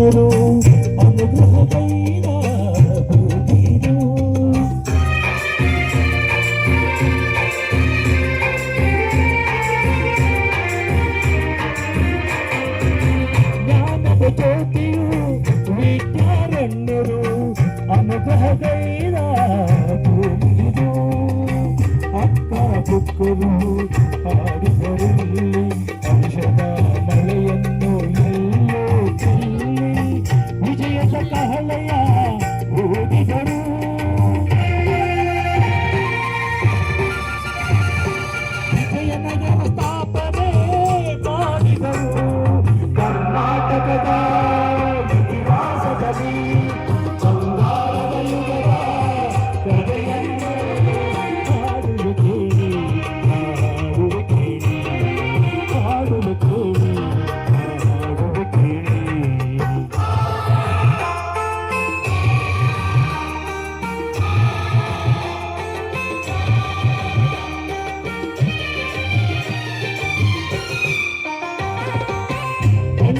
అందరూ అనుగ్రహమైన విద్యారణ్యరు అనుగ్రహమైన భూమిరు అక్క పుక్కులు ఆడిదరిల్లి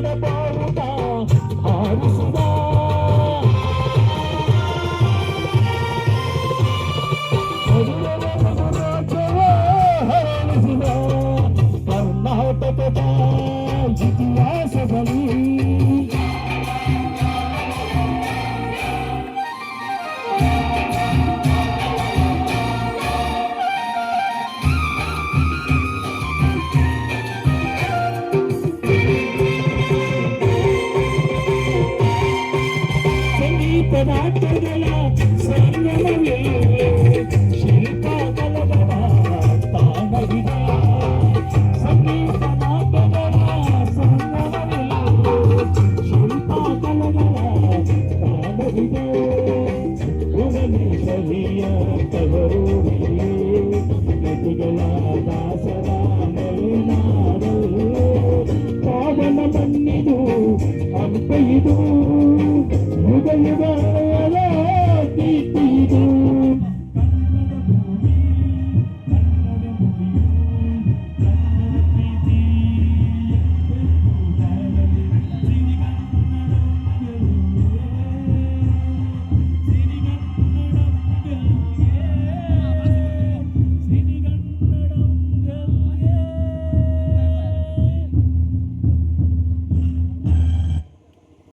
on the ball. కలవాటగల సంగమలే శిల్ప కలవర తానవిగా సంగీత నాటగల సంగమలే శిల్ప కలవర తానవిగా ఉదనే సహియ తవరూరి నటిగల దాసరామలినాడు పావన మన్నిదు అంపయిదు